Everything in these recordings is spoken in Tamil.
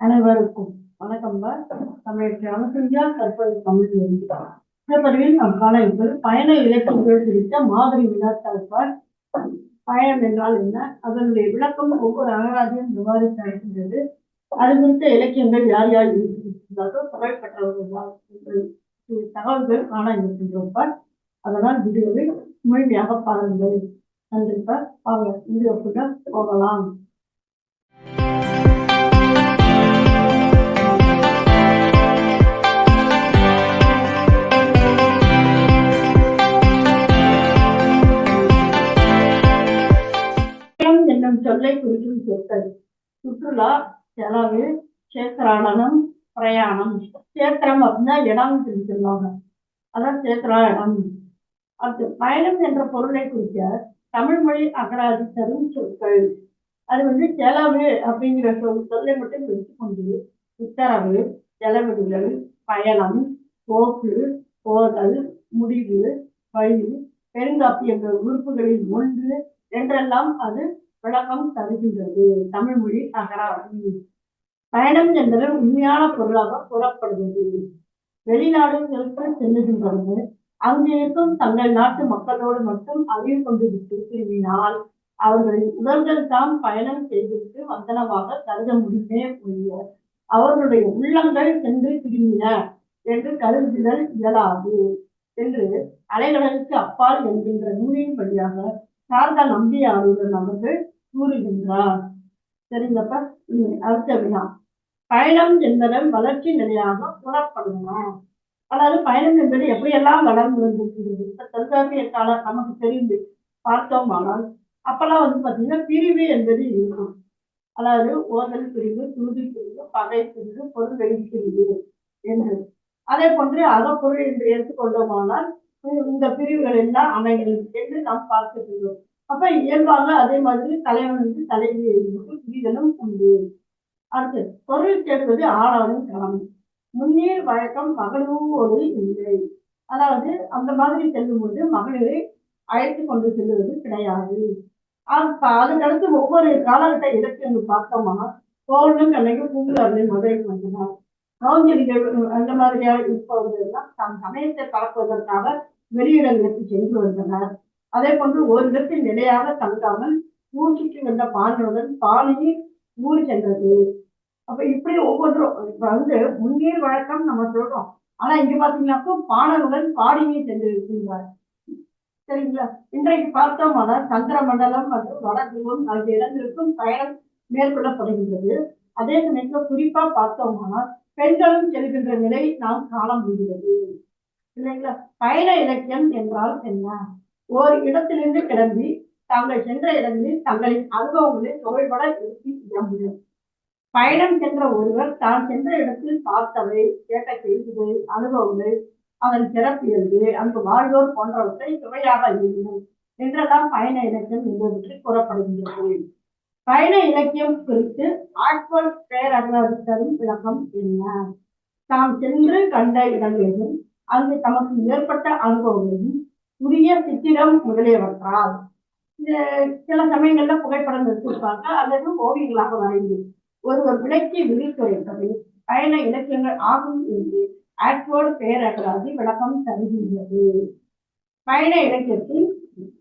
அனைவருக்கும் வணக்கம் தமிழக அனுசரியா தற்போது தமிழ் இருக்கிறார் இந்த நாம் காண இருப்பது பயண இலக்கியங்கள் குறித்த மாதிரி வினாத்தாழ்பார் பயணம் என்றால் என்ன? அதனுடைய விளக்கம் ஒவ்வொரு அகராதியும் எவ்வாறு கிடைக்கின்றது அது குறித்த இலக்கியங்கள் யார் யார் இருக்கிறார்களோ புகழ் பெற்றவர்கள் தகவல்கள் காண இருக்கின்றோம் பார். அதனால் வீடியோவை முழுமையாக பாருங்கள். நன்றி பார். வாங்க வீடியோக்குள்ள போகலாம். சுற்றுலா செலவு சேத்திராடனம் பிரயாணம். சேத்திரம் அப்படின்னா இடம் சொல்லுவாங்க. அதான் சேத்திரா இடம் அடுத்து பயணம் என்ற பொருளை குறிக்க தமிழ் மொழி அகராதி தரும் சொற்கள். அது வந்து செலவு அப்படிங்கிற சொல் சொல்லை மட்டும் வச்சுக்கொண்டு உத்தரவு செலவிடுதல் பயணம் போக்கு போதல் முடிவு வழி பெருங்காப்பியங்கள் உறுப்புகளில் ஒன்று என்றெல்லாம் அது விளக்கம் தருகின்றது. தமிழ் மொழி அகராதி பயணம் என்பது உண்மையான பொருளாக கூறப்படுகிறது. வெளிநாடுகளுக்கு செல்லுகின்றது அங்கிருக்கும் தங்கள் நாட்டு மக்களோடு மட்டும் அறிவு கொண்டு விட்டு திரும்பினால் அவர்களின் உடல்கள் தான் பயணம் செய்துவிட்டு வந்தனமாக கருத முடியுமே ஒழிய அவர்களுடைய உள்ளங்கள் சென்று திரும்பின என்று கருதுதல் இயலாது என்று அலைகளுக்கு அப்பால் என்கின்ற நூலின் வழியாக சாரதா நம்பி அவருடன் அவர்கள் கூறுகின்றார். சரிங்கப்ப அடுத்த வினா. பயணம் என்பதன் வளர்ச்சி நிலையாக கூறப்படுமா அதாவது பயணம் என்பது எப்படியெல்லாம் வளர்ந்து வந்திருக்கிறது? இப்ப தொல்காப்பிய கால நமக்கு தெரிந்து பார்த்தோமானால் அப்பெல்லாம் வந்து பாத்தீங்கன்னா பிரிவு என்பது இருக்கும் அதாவது ஓதல் பிரிவு துருதி பிரிவு பகை பிரிவு பொருள் வெளி பிரிவு என்று. அதே போன்று அகப்பொருள் என்று எடுத்துக்கொண்டோமானால் இந்த பிரிவுகள் எல்லாம் அமைகிறது என்று நாம் பார்த்துக்கிறோம் அப்ப இயல்பாக அதே மாதிரி தலைவனுக்கு தலைவி எழுதுவது பிரிதலும் உண்டு. அடுத்து பொருள் கேட்பது ஆளாளும் கிளம்பி முன்னீர் வழக்கம் மகளோடு இல்லை. அதாவது அந்த மாதிரி செல்லும்போது மகளிரை அழைத்து கொண்டு செல்லுவது கிடையாது. அதுக்கடுத்து ஒவ்வொரு காலகட்ட இலக்கியங்கள் பார்த்தோமா கோவிலும் கண்ணைக்கு பூங்குழலி மதுரைக்கு வந்தனர். கவுஞ்சலிகள் அந்த மாதிரியாக இருப்பவர்கள்லாம் தம் சமயத்தை பரப்புவதற்காக வெளியிடங்களுக்கு சென்று வந்தனர். அதே போன்று ஒரு இடத்தில் நிலையாக தங்காமல் ஊர் சுற்றி வந்த பாண்டவுடன் பாலினி ஊர் சென்றது. அப்ப இப்படி ஒவ்வொன்றும் இப்ப வந்து முன்னீர் வழக்கம் நம்ம சொல்றோம். ஆனா இங்க பாத்தீங்கன்னாக்கோ பாடலுடன் பாடினி சென்று இருக்கின்றார் சரிங்களா? இன்றைக்கு பார்த்தோம்னா சந்திர மண்டலம் மற்றும் வடதுருவம் ஆகிய இடங்களுக்கும் பயணம் மேற்கொள்ளப்படுகின்றது. அதே சமயத்துல குறிப்பா பார்த்தோம்னா பெண்களும் செல்கின்ற நிலை நாம் காண முடிகிறது. இல்லைங்களா? பயண இலக்கியம் என்றால் என்ன? ஓர் இடத்திலிருந்து கிளம்பி தாங்கள் சென்ற இடங்களில் தங்களின் அனுபவங்களை தொழில்பட எடுத்து முடியும் பயணம் சென்ற ஒருவர் தான் சென்ற இடத்தில் பார்த்தவை கேட்ட செய்திகள் அனுபவங்கள் அதன் சிறப்பியல்பு அங்கு வாழ்வோர் போன்றவற்றை சுவையாக இருக்கும் என்றெல்லாம் பயண இலக்கியம் என்பவற்றில் கூறப்படுகின்றது. பயண இலக்கியம் குறித்து ஆட்போல் பேரகராதி தரும் விளக்கம் என்ன? தாம் சென்று கண்ட இடங்களிலும் அங்கு தமக்கு ஏற்பட்ட அனுபவங்களையும் உரிய சித்திரம் முதலியவற்றால். இந்த சில சமயங்கள்ல புகைப்படம் எடுத்திருப்பாங்க அல்லது ஓவியங்களாக வரைந்து ஒருவர் விளக்கி விழித்துரைப்பது பயண இலக்கியங்கள் ஆகும் என்று ஆக்வோர்டு பேரகராதி விளக்கம் தருகின்றது. பயண இலக்கியத்தின்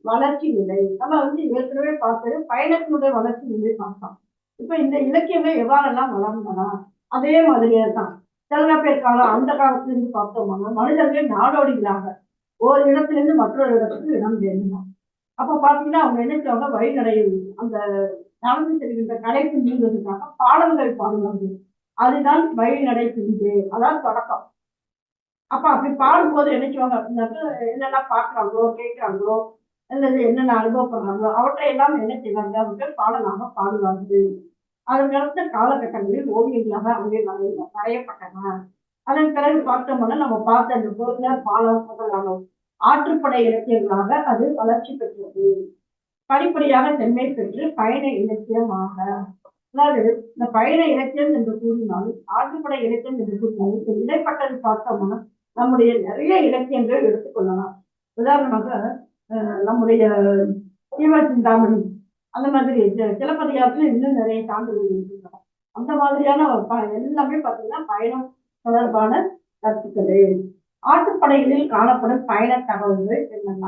வளர்ச்சி நிலை. நம்ம வந்து ஏற்கனவே பார்த்தது பயணத்தினுடைய வளர்ச்சி நிலை பார்த்தோம் இப்ப இந்த இலக்கியங்கள் எவ்வாறெல்லாம் வளர்ந்தனா அதே மாதிரியே தான் சில பேர் காலம் அந்த காலத்திலிருந்து பார்த்தோம்னா மனிதர்கள் நாடோடிகளாக ஒரு இடத்திலிருந்து மற்றொரு இடத்துக்கு இடம் பெயர்ந்தாங்க அப்ப பாத்தீங்கன்னா அவங்க என்ன செய்வாங்க? வழிநடை அந்த நடந்து செல்கின்ற கடைக்கு நீங்கிறதுக்காக பாடல்கள் பாடுவாங்க அதுதான் வழிநடை பிரிவு. அதான் தொடக்கம். அப்ப அப்படி பாடும்போது என்ன அப்படின்னாக்க என்னென்ன பார்க்குறாங்களோ கேட்கறாங்களோ அல்லது என்னென்ன அனுபவப்படுறாங்களோ அவற்றை எல்லாம் என்ன செய்வாங்க அவர்கள் பாடலாக பாடுவார்கள். அதன் அடுத்த காலகட்டங்களில் ஓவியங்களாக அங்கே வரைய வரையப்பட்டன. அதன் பிறகு பார்த்தோம்னா நம்ம பார்த்த அந்த பொருளாதார பாலம் முதலான ஆற்றுப்படை இலக்கியங்களாக அது வளர்ச்சி பெற்றது. படிப்படியாக செம்மை பெற்று பயண இலக்கியமாக. அதாவது இந்த பயண இலக்கியம் என்று கூறினாலும் ஆற்றுப்படை இலக்கியம் என்று கூறினாலும் இந்த இடைப்பட்டது பார்த்தோம்னா நம்முடைய நிறைய இலக்கியங்கள் எடுத்துக்கொள்ளலாம் உதாரணமாக அஹ், நம்முடைய சீவ சிந்தாமணி அந்த மாதிரி சிலப்பதிகாரத்துல இன்னும் நிறைய சான்றுகள் இருக்கின்றன. அந்த மாதிரியான ப- எல்லாமே பார்த்தீங்கன்னா பயணம் தொடர்பான கருத்துக்கள். ஆட்டுப்படைகளில் காணப்படும் பயண தகவல்கள் என்னென்ன?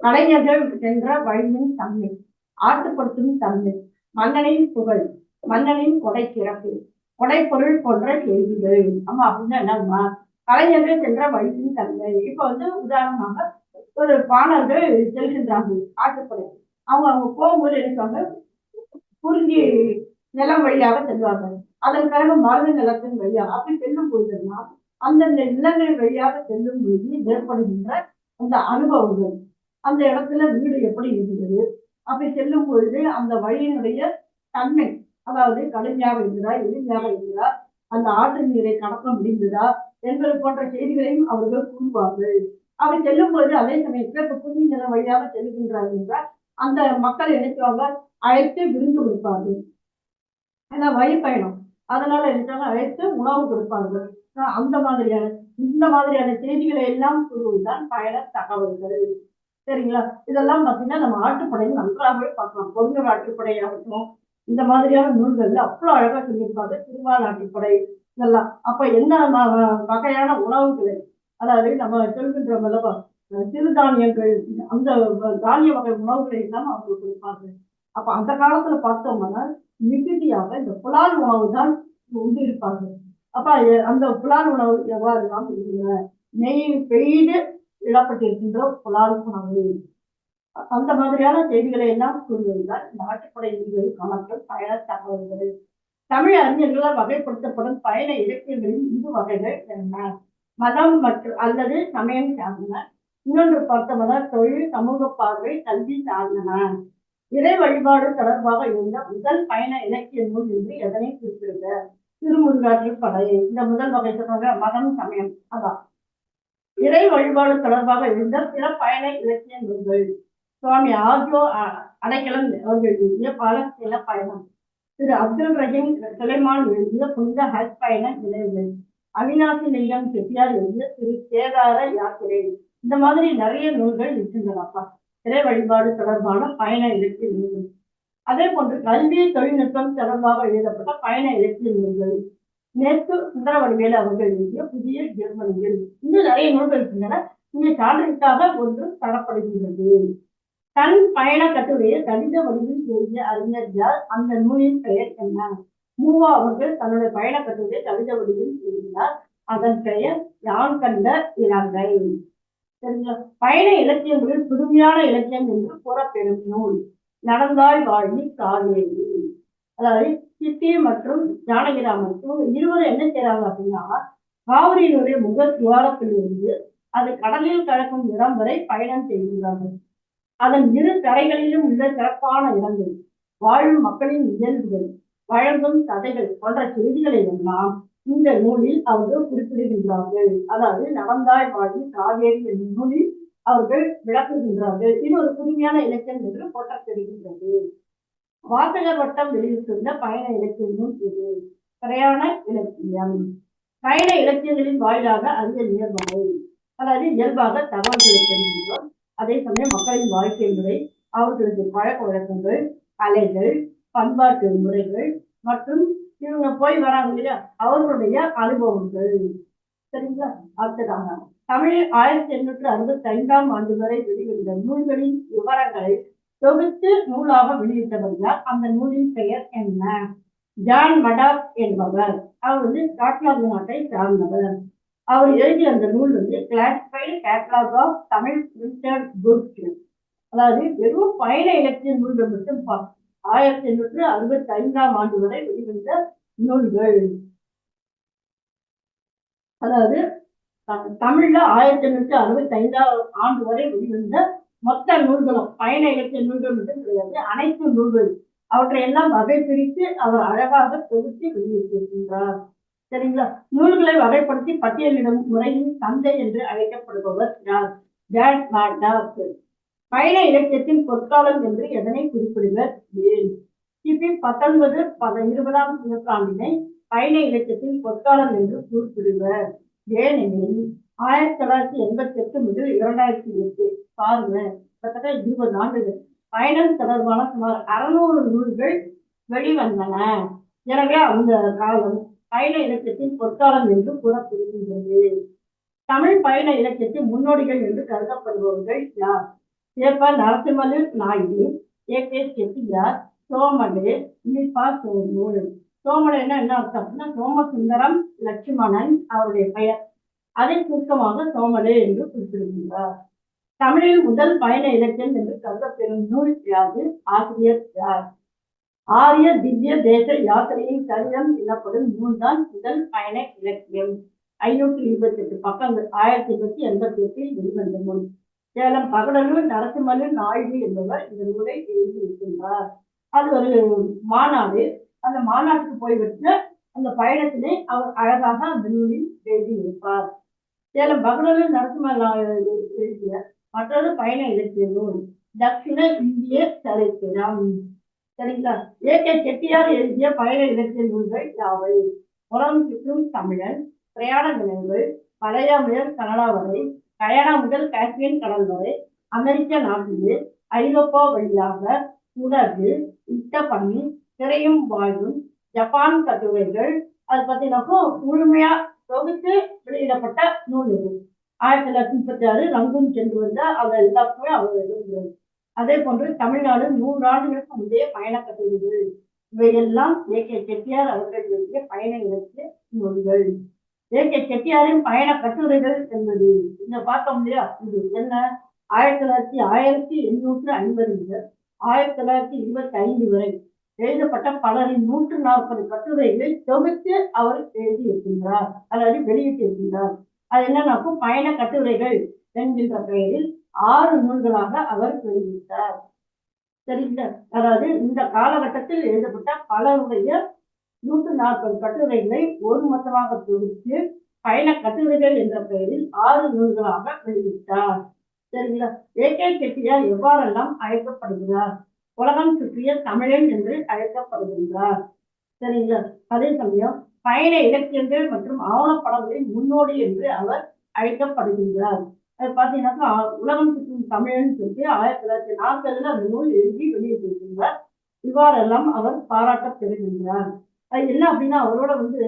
கலைஞர்கள் சென்ற வழியின் தன்மை ஆட்டுப்படுத்தும் தன்மை மன்னனின் புகழ் மன்னனின் கொடை சிறப்பு கொடைப்பொருள் போன்ற செய்திகள் ஆமா அப்படின்னா என்னம்மா? கலைஞர்கள் சென்ற வழியின் தன்மை இப்ப வந்து உதாரணமாக ஒரு பாணர்கள் செல்கின்றார்கள் ஆற்றுப்படை அவங்க அவங்க போகும்போது எடுப்பாங்க குறிஞ்சி நிலம் வழியாக செல்வாங்க அதன் பிறகு மருந்து நிலத்தின் வழியாக அப்படி செல்லும் பொழுதுனா அந்தந்த நிலங்கள் வழியாக செல்லும் பொழுது ஏற்படுகின்ற அந்த அனுபவங்கள். அந்த இடத்துல வீடு எப்படி இருந்தது? அப்படி செல்லும் பொழுது அந்த வழியினுடைய தன்மை அதாவது கடுமையாக இருந்ததா எளிமையாக இருந்ததா? அந்த ஆற்று நீரை கடக்க முடிந்ததா? என்பது போன்ற செய்திகளையும் அவர்கள் கூறுவார்கள். அப்படி செல்லும் பொழுது அதே சமயத்துல இப்ப புதிய நிலம் வழியாக செல்கின்றார்கள் என்றால் அந்த மக்கள் நினைச்சுவாங்க அழைத்து விருந்து கொடுப்பார்கள். ஏன்னா வழிப்பயணம் அதனால நினைச்சாங்க அழைத்து உணவு கொடுப்பார்கள். அந்த மாதிரியான இந்த மாதிரியான செய்திகளை எல்லாம் கூறுவதுதான் பயண தகவல்கள். சரிங்களா? இதெல்லாம் பார்த்தீங்கன்னா நம்ம ஆட்டுப்படையில் நன்றாகவே பார்க்கலாம். பொருள் ஆட்டுப்படையாகட்டும் இந்த மாதிரியான நூல்கள்ல அவ்வளவு அழகா சொல்லியிருப்பாங்க. திருவாள் ஆட்டுப்படை இதெல்லாம் அப்ப என்ன வகையான உணவுகளை அதாவது நம்ம சொல்கின்றோம் அல்லவா சிறுதானியங்கள் அந்த தானிய வகை உணவுகளை எல்லாம் அவங்களுக்கு கொடுப்பாங்க அப்ப அந்த காலத்துல பார்த்தோம்னா மிகுதியாக இந்த புலால் உணவு தான் உண்டு இருப்பாங்க. அப்ப அந்த புலால் உணவு எவ்வாறு தான் இருக்குங்க நெய் பெய்து இடப்பட்டிருக்கின்ற புலால் உணவு. அந்த மாதிரியான செய்திகளை எல்லாம் கூறுவதுதான் இந்த ஆட்டுப்படை நூல்களில் பயண தகவல்கள். தமிழ் அறிஞர்களால் வகைப்படுத்தப்படும் பயண இலக்கியங்களின் இரு வகைகள் என்ன? மதம் மற்றும் அல்லது சமயம் சார்ந்தன. இன்னொன்று பார்த்தோம்னா தொழில் சமூக பார்வை கல்வி சார்ந்தன. இறை வழிபாடு தொடர்பாக இருந்த முதல் பயண இலக்கிய நூல் என்று எதனை குறிப்பிடுக? திருமுருகாற்று படை. இந்த முதல் வகை சொன்னாங்க மதம் சமயம். அதான். இறை வழிபாடு தொடர்பாக இருந்த பிற பயண இலக்கிய நூல்கள். சுவாமி ஆஜோ அ- அடைக்கலம் அவர்கள் எழுதிய பல சில பயணம். திரு அப்துல் ரஹீம் சுலைமான் எழுதிய புனித ஹஜ் பயண நினைவுகள் அவினாசி லிங்கம் செட்டியார் எழுதிய திரு கேதார யாத்திரை. இந்த மாதிரி நிறைய நூல்கள் இருக்கின்றனப்பா. திரை வழிபாடு தொடர்பான பயண இலக்கிய நூல்கள். அதே போன்று கல்வி தொழில்நுட்பம் தொடர்பாக எழுதப்பட்ட பயண இலக்கிய நூல்கள். நேற்று சுந்தரவடிவேலு அவர்கள் எழுதிய புதிய ஜெர்மனியில். இன்னும் நிறைய நூல்கள் இருக்கின்றன. இங்கே சான்றிற்காக ஒன்று தரப்படுகின்றது. தன் பயண கட்டுரையை கடித வடிவில் எழுதிய அறிஞர் யார் அந்த நூலின் பெயர் என்ன? மூவா அவர்கள் தன்னுடைய பயண கட்டுரையை கடித வடிவில் எழுதினார் அதன் பெயர் யான் கண்ட இலங்கை. பயண இலக்கியங்களில் புதுமையான இலக்கியம் என்று கூறப்பெறும் நூல். நடந்தாய் வாழ்வி காவேரி. அதாவது சித்தி மற்றும் ஜானகிராமன் இருவரும் என்ன செய்யறாங்க அப்படின்னா காவிரியினுடைய முக துவாரத்தில் இருந்து அது கடலில் கலக்கும் இடம் வரை பயணம் செய்கிறார்கள் அதன் இரு கரைகளிலும் உள்ள சிறப்பான இடங்கள் வாழும் மக்களின் இயல்புகள் வழங்கும் கதைகள் போன்ற செய்திகளை எல்லாம் இந்த நூலில் அவர்கள் குறிப்பிடுகின்றார்கள். அதாவது நவந்தாய் வாழி காவேரி என்ற நூலில் அவர்கள் விளக்குகின்றார்கள். இது ஒரு புதுமையான இலக்கியம் என்று போற்றப்படுகின்றது. வாசகர் வட்டம் வெளியிட்டுள்ள பயண இலக்கிய நூல் இது. பிரயாண இலக்கியம். பயண இலக்கியங்களின் வாயிலாக அறிய இயல்பாக அதாவது இயல்பாக தகவல்களை தெரிவிக்கிறோம் அதே சமயம் மக்களின் வாழ்க்கை முறை அவர்களது பழக்க வழக்கங்கள் கலைகள் பண்பாட்டு முறைகள் மற்றும் இவங்க போய் வராங்க இல்லையா? அவர்களுடைய அனுபவங்கள். சரிங்களா? அடுத்ததாக தமிழில் ஆயிரத்தி எண்ணூற்று அறுபத்தி ஐந்தாம் ஆண்டு வரை வெளிவந்த நூல்களின் விவரங்களை தொகுத்து நூலாக வெளியிட்டவர் யார் அந்த நூலின் பெயர் என்ன? ஜான் மடாப் என்பவர். அவர் வந்து ஸ்காட்லாந்து நாட்டை சார்ந்தவர். அவர் எழுதிய அந்த நூல் வந்து classified catalogue of Tamil printed books அதாவது வெறும் பயண இலக்கிய நூல்கள் மட்டும் ஆயிரத்தி எண்ணூற்று அறுபத்தி ஐந்தாம் ஆண்டு வரை வெளிவந்த நூல்கள். அதாவது த- தமிழ்ல ஆயிரத்தி எண்ணூற்று அறுபத்தி ஐந்தாம் ஆண்டு வரை வெளிவந்த மொத்த நூல்களும் பயண இலக்கிய நூல்கள் மட்டும் கிடையாது அனைத்து நூல்கள் அவற்றை எல்லாம் வகை பிரித்து அவர் அழகாக தொகுத்து வெளியிட்டிருக்கின்றார். சரிங்களா? நூல்களை வகைப்படுத்தி பட்டியலிடும் முறையின் தந்தை என்று அழைக்கப்படுபவர் யார்? John Murdoch. பயண இலக்கியத்தின் பொற்காலம் என்று எதனை குறிப்பிடுவர்? கிபி பத்தொன்பது பத இருபதாம் நூற்றாண்டினை பயண இலக்கியத்தின் பொற்காலம் என்று குறிப்பிடுவர். ஏனெனில் ஆயிரத்தி தொள்ளாயிரத்தி எண்பத்தி எட்டு முதல் இரண்டாயிரத்தி எட்டு பாருங்க கிட்டத்தட்ட இருபது ஆண்டுகள். பயணம் தொடர்பான சுமார் அறுநூறு நூல்கள் வெளிவந்தன. எனவே அந்த காலம் பயண இலக்கியத்தின் பொற்காலம் என்று கூறப்படுகின்றது. தமிழ் பயண இலக்கியத்தின் முன்னோடிகள் என்று கருதப்படுபவர்கள் யார்? ஏப்ப நரசிம்மலு நாயுடு ஏ கே செட்டியார் சோமலே இனிப்பா சோமு சோமலேன்னா என்ன அர்த்தம் அப்படின்னா சோமசுந்தரம் லட்சுமணன் அவருடைய பெயர். அதை சுருக்கமாக சோமலே என்று குறிப்பிடுகின்றார். தமிழில் முதல் பயண இலக்கியம் என்று கருதப்பெறும் நூல் யாது ஆசிரியர் யார்? ஆரிய திவ்ய தேச யாத்திரையின் சரிதம் எனப்படும் நூல்தான் முதல் பயண இலக்கியம். ஐநூற்றி இருபத்தி எட்டு பக்கங்கள் ஆயிரத்தி எண்ணூத்தி எண்பத்தி எட்டில் வெளிவந்த நூல். சேலம் பகடலூர் நரசிம்மலு நாயுடு என்பவர் இந்த நூலை எழுதியிருக்கின்றார். அது ஒரு மாநாடு. அந்த மாநாட்டுக்கு போய்விட்டு அந்த பயணத்தினை அவர் அழகாக அந்த நூலில் எழுதியிருப்பார். சேலம் பகடலூர் நரசிம்ம நாயுடு எழுதிய மற்றொரு பயண இலக்கிய நூல் தட்சிண இந்திய சரித்திரம் சரிங்களா? ஏ கே செட்டியார் எழுதிய பயண இலக்கிய நூல்கள் யாவை? புறம் சுற்றும் தமிழன் பிரயாண நினைவுகள் முதல் கனடா வரை கயனா முதல் காஸ்பியன் கடல் வரை அமெரிக்க நாட்டிலே ஐரோப்பா வழியாக உணர்வு இட்ட பண்ணி திரையும் வாழும் ஜப்பான் கட்டுரைகள் அது பார்த்தீங்கன்னாக்கா முழுமையா தொகுத்து வெளியிடப்பட்ட நூல் இது. ஆயிரத்தி தொள்ளாயிரத்தி முப்பத்தி ஆறு ரங்கும் சென்று வந்த அவர் எல்லாருக்குமே அவர் எழுதுகிறது அதே போன்று தமிழ்நாடு நூறு ஆண்டுகளுக்கு முந்தைய பயண கட்டுரைகள் இவையெல்லாம் ஏ கே செட்டியார் அவர்கள் எழுதிய பயண இலக்கிய நூல்கள். ஏ கே செட்டியாரின் பயண கட்டுரைகள் என்பது இங்க பார்த்தோம் இல்லையா? இது என்ன? ஆயிரத்தி தொள்ளாயிரத்தி ஆயிரத்தி எண்ணூற்று ஐம்பது முதல் ஆயிரத்தி தொள்ளாயிரத்தி இருபத்தி ஐந்து வரை எழுதப்பட்ட பலரின் நூற்று நாற்பது கட்டுரைகளை தொகுத்து அவர் எழுதியிருக்கின்றார். அதாவது வெளியிட்டிருக்கின்றார். அது என்னன்னாக்கும் பயண கட்டுரைகள் என்கின்ற பெயரில் ஆறு நூல்களாக அவர் வெளியிட்டார். சரிங்க அதாவது இந்த காலகட்டத்தில் எழுதப்பட்ட பலருடைய நூற்று நாற்பது கட்டுரைகளை ஒரு மொத்தமாக தொகுத்து பயண கட்டுரைகள் என்ற பெயரில் ஆறு நூல்களாக வெளியிட்டார். சரிங்களா? ஏ கே செட்டியார் எவ்வாறெல்லாம் அழைக்கப்படுகிறார்? உலகம் சுற்றிய தமிழன் என்று அழைக்கப்படுகின்றார். சரிங்களா? அதே சமயம் பயண இலக்கியங்கள் மற்றும் ஆவணப்படங்களின் முன்னோடி என்று அவர் அழைக்கப்படுகின்றார். அது பார்த்தீங்கன்னாக்கா உலகம் சுற்றும் தமிழன் சொல்லி ஆயிரத்தி தொள்ளாயிரத்தி நாற்பதுல அந்த நூல் எழுதி வெளியிட்டிருக்கின்றார் இவ்வாறெல்லாம் அவர் பாராட்ட பெறுகின்றார். அது என்ன அப்படின்னா அவரோட வந்து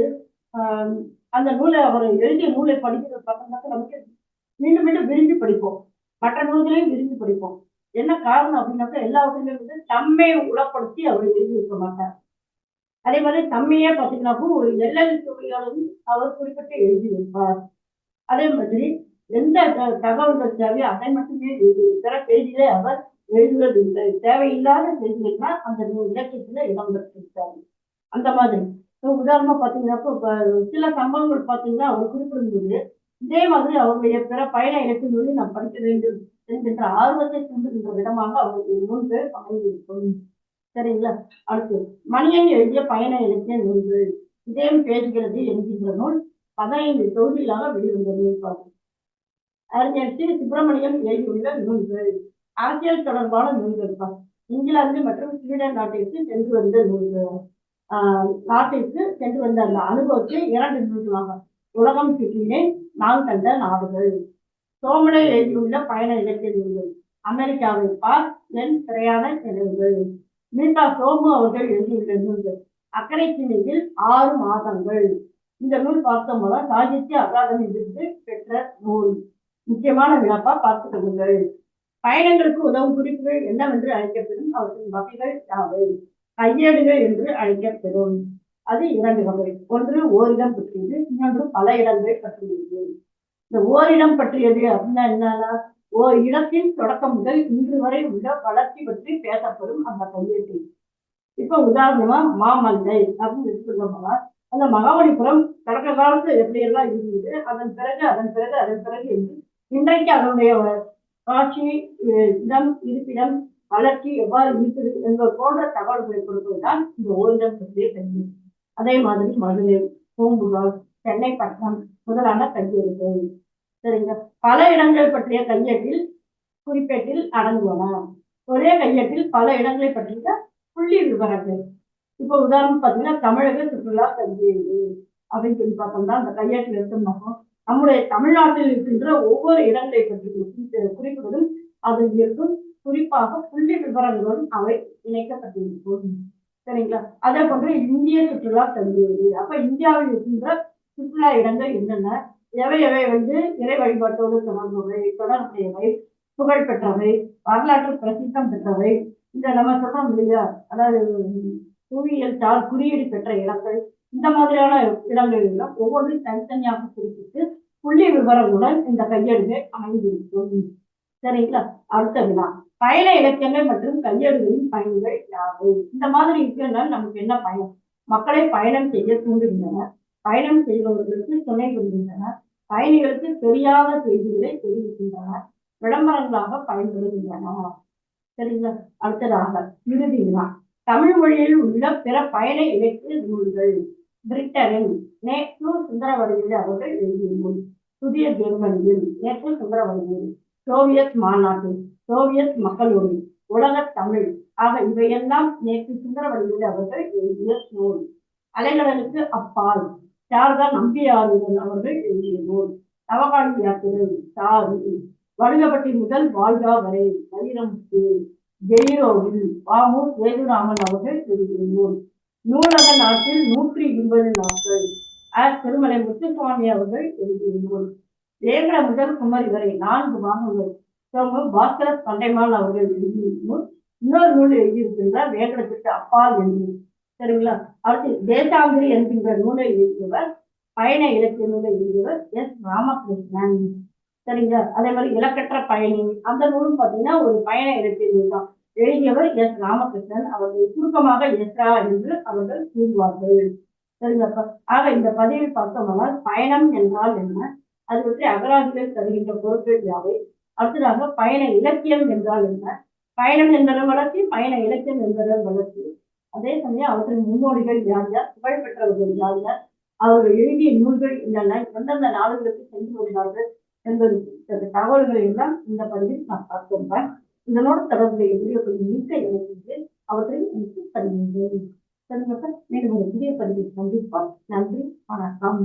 அந்த நூலை அவர் எழுதிய நூலை படிக்கிறது பார்த்தோம்னாக்கா நமக்கு மீண்டும் மீண்டும் விரும்பி படிப்போம். மற்ற நூல்களையும் விரும்பி படிப்போம். என்ன காரணம் அப்படின்னாக்கா எல்லாவற்றையும் வந்து தம்மை உளப்படுத்தி அவர் எழுதி இருக்க மாட்டார். அதே மாதிரி தம்மையே பார்த்தீங்கன்னாக்கும் ஒரு எல்எல் துறையோடும் அவர் குறிப்பிட்டு எழுதியிருப்பார். அதே மாதிரி எந்த தகவல்கள் தேவையோ அதை மட்டுமே எழுதியிருக்கிற செய்திகளை அவர் எழுதுவதில்லை தேவையில்லாத செய்திகள்னா அந்த இலக்கியத்துல இடம் பெற்றிருக்காரு. அந்த மாதிரி. இப்போ உதாரணமா பாத்தீங்கன்னா இப்போ சில சம்பவங்கள் பார்த்தீங்கன்னா அவர் குறிப்பிடும்போது இதே மாதிரி அவருடைய பிற பயண இலக்கிய நூலி நாம் படிக்க வேண்டும் என்கின்ற ஆர்வத்தை தூண்டுகின்ற விதமாக அவருடைய நூல்கள் அமைந்திருக்கும். சரிங்களா? அடுத்து மணியன் எழுதிய பயண இலக்கிய நூல்கள். இதயம் பேசுகிறது என்கின்ற நூல் பதினைந்து தொகுதிகளாக வெளிவந்தது. நூல் அறிஞர் சி. சுப்பிரமணியம் எழுதியுள்ள நூல்கள். அரசியல் தொடர்பான நூல்கள் தான் இங்கிலாந்து மற்றும் ஸ்வீடன் நாட்டிற்கு சென்று வந்த நூல்கள். ஆஹ் நாட்டிற்கு சென்று வந்த அந்த அனுபவத்தை இரண்டு நூல்களாக உலகம் சுற்றினேன் நான் கண்ட நாடுகள். சோமனை எழுதியுள்ள பயண இலக்கிய நூல்கள். அமெரிக்காவை பார் என். திரையான நினைவுகள் மீண்டா சோமு அவர்கள் எழுதியுள்ள நூல்கள். அக்கறை சின்னையில் ஆறு மாதங்கள். இந்த நூல் பார்த்தோம்னா சாகித்ய அகாதமி விருது பெற்ற நூல். முக்கியமான விழப்பா பார்த்துக் கொள்ளுங்கள். பயணங்களுக்கு உதவும் குறிப்புகள் என்னவென்று அழைக்கப்பெறும் அவற்றின் வகைகள் யாவை? கையேடுகள் என்று அழைக்கப்பெறும் அது இரண்டு வகை. ஒன்று ஓரிடம் பற்றியது இன்னொன்று பல இடங்களை பற்றியது. இந்த ஓரிடம் பற்றியது அப்படின்னா என்னன்னா ஓர் இடத்தின் தொடக்கம் முதல் இன்று வரை உள்ள வளர்ச்சி பற்றி பேசப்படும் அந்த கையேட்டு இப்ப உதாரணமா மாமல்லை அப்படின்னு சொல்லுவாங்க அந்த மகாபலிபுரம் தொடக்க காலத்துல எப்படி எல்லாம் இருந்தது? அதன் பிறகு அதன் பிறகு அதன் பிறகு என்று இன்றைக்கு அதனுடைய காட்சி இடம் இருப்பிடம் வளர்ச்சி எவ்வாறு இருக்குது என்பது போன்ற தகவல்களை கொடுப்பதுதான் இந்த ஓரிடம் பற்றிய கல்வி. அதே மாதிரி மதுரை பூம்புகார் சென்னை பட்டம் முதலான கையெழுத்து சரிங்க. பல இடங்கள் பற்றிய கையேட்டில் குறிப்பேட்டில் அடங்குவன. ஒரே கையேட்டில் பல இடங்களை பற்றிய புள்ளி விவரங்கள். இப்போ உதாரணம் பார்த்தீங்கன்னா தமிழக சுற்றுலா கையேடு அப்படின்னு சொல்லி பார்த்தோம்னா அந்த கையேட்டில் இருக்கோம்னாக்கோ நம்முடைய தமிழ்நாட்டில் இருக்கின்ற ஒவ்வொரு இடங்களை பற்றி குறிப்பு- குறிப்புகளும் அதில் இருக்கும். குறிப்பாக புள்ளி விவரங்களும் அவை இணைக்கப்பட்டிருக்கும். சரிங்களா? அதே போன்று இந்திய சுற்றுலா கல்வியறிவு அப்ப இந்தியாவில் இருக்கின்ற சுற்றுலா இடங்கள் என்னென்ன? எவை எவை வந்து இறை வழிபாட்டோடு தொடர்புவை தொடர்புடையவை புகழ் பெற்றவை வரலாற்று பிரசித்தம் பெற்றவை. இந்த நம்ம சொல்றோம் இல்லையா? அதாவது புவியியல் சார் குறியீடு பெற்ற இடங்கள் இந்த மாதிரியான இடங்கள் எல்லாம் ஒவ்வொன்றும் தனித்தனியாக குறிப்பிட்டு புள்ளி விவரங்களுடன் இந்த கையெழுத்தை அமைந்திருக்கும். சரிங்களா? அடுத்த வினா. பயண இலக்கியங்கள் மற்றும் கையேடுகளின் பயன்கள் யாவை? இந்த மாதிரி விஷயங்கள் நமக்கு என்ன பயன்? மக்களை பயணம் செய்ய தூண்டுகின்றன பயணம் செய்பவர்களுக்கு துணை புரிகின்றன பயணிகளுக்கு தெரியாத செய்திகளை தெரிவிக்கின்றன விளம்பரங்களாக பயன்படுகின்றன. சரிங்களா? அடுத்ததாக இறுதி வினா. தமிழ் மொழியில் உள்ள பிற பயண இலக்கிய நூல்கள். பிரிட்டனில் நேற்று சுந்தரவடிவில் அவர்கள் எழுதிய நூல். புதிய ஜெர்மனியில் நேற்று சுந்தரவடிவில். சோவியத் மாநாட்டு சோவியத் மக்களோடு உலக தமிழ். ஆக இவையெல்லாம் நேற்று சுந்தரவடிவில் அவர்கள் எழுதிய நூல். அலைகளுக்கு அப்பால் சாரதா நம்பியாருடன் அவர்கள் எழுதிய நூல். நவகாளி யாத்திரை சாரி வடுகப்பட்டி முதல் வாழ்கா வரை வைரம் ஜெயிரோவில் வாமு வேதுராமன் அவர்கள் எழுதிய நூல். நூலக நாட்டில் நூற்றி இருபது நாட்கள். ஆர். திருமலை முத்துசுவாமி அவர்கள் எழுதியிருந்தோம். நூல் வேங்கட முதல் குமரி வரை நான்கு பாகங்கள். சோமு பாஸ்கர பண்டைமான் அவர்கள் எழுதிய நூல் இன்னொரு நூல் எழுதியிருக்கின்றார் வேங்கடத்துக்கு அப்பால் என்று. சரிங்களா? அடுத்து தேசாங்கிரி என்கின்ற நூலை எழுதியவர் பயண இலக்கிய நூலை எழுதியவர் எஸ். ராமகிருஷ்ணன். சரிங்களா? அதே மாதிரி இலக்கற்ற பயணி. அந்த நூலும் பார்த்தீங்கன்னா ஒரு பயண இலக்கிய நூல் தான். எழுதியவர் எஸ் ராமகிருஷ்ணன். அவர்கள் சுருக்கமாக எஸ்ரா என்று அவர்கள் கூறுவார்கள். சரிங்களா? ஆக இந்த பதிவில் பார்த்தோம்னால் பயணம் என்றால் என்ன? அது பற்றி அகராதிகள் தருகின்ற பொருட்கள் யாவை? அடுத்ததாக பயண இலக்கியம் என்றால் என்ன? பயணம் என்பதன் வளர்ச்சி பயண இலக்கியம் என்பதன் வளர்ச்சி. அதே சமயம் அவற்றின் முன்னோடிகள் யார் யார்? புகழ்பெற்றவர்கள் யார் யார்? அவர்கள் எழுதிய நூல்கள் என்னென்ன? எந்தெந்த நாடுகளுக்கு சென்று வந்தார்கள் என்பது தகவல்களை எல்லாம் இந்த பதிவில் நான் பார்த்திருப்பேன் இதனோட தொடர்புடைய வீடியோக்கள் மிக்க இணைந்து அவற்றை எனக்கு பதிவுங்கள் சரிங்க மீண்டும் ஒரு புதிய பதிவை சந்திப்பார் நன்றி. வணக்கம்.